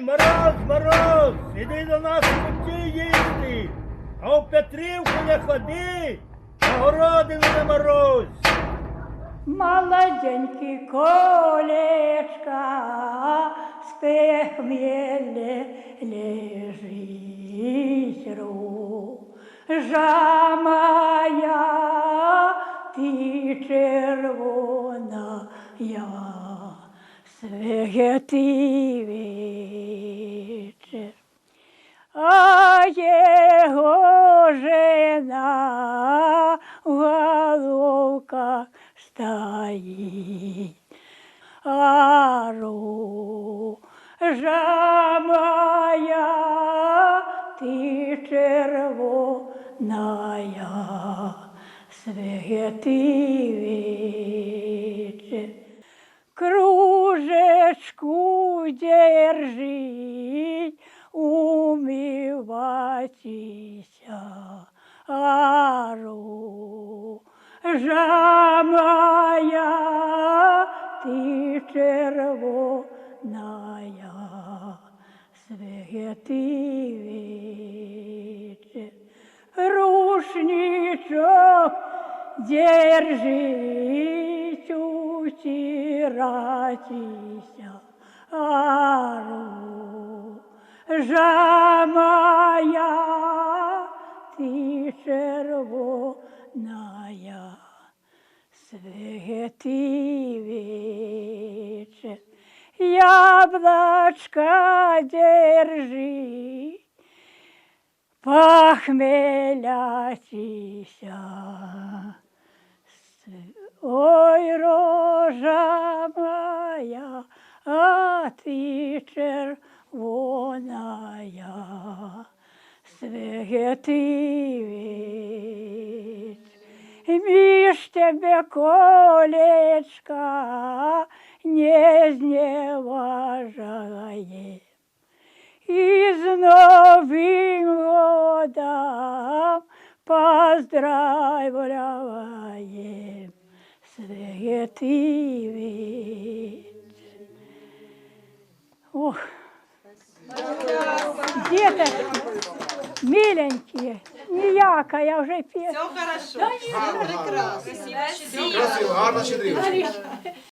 мороз, мороз, іди до нас куті їсти, а в Петрівку не ходи, а не мороз. Молоденький колечка, с похмелья лежит ружа моя, ты червоная, святий вечір. А його жена головка стоїть. А рожа моя, ти червоная, святий. Кружечку держить, умивайтеся, а рожа моя, ти червоная, святий вечір. Рушничок держить, утирайтеся, а рожа моя, ти червоная, святий вечір. Яблочко держи, похмеляйтеся. а ты червоная, святый веч. Між тебе колечко не зневажає. И с Новым годом поздравляем, святый вечер. Ох, Діти миленькие, ніяка, я вже п'ю. Все хорошо. Прекрасно. Красиво, гарно щедрівочка.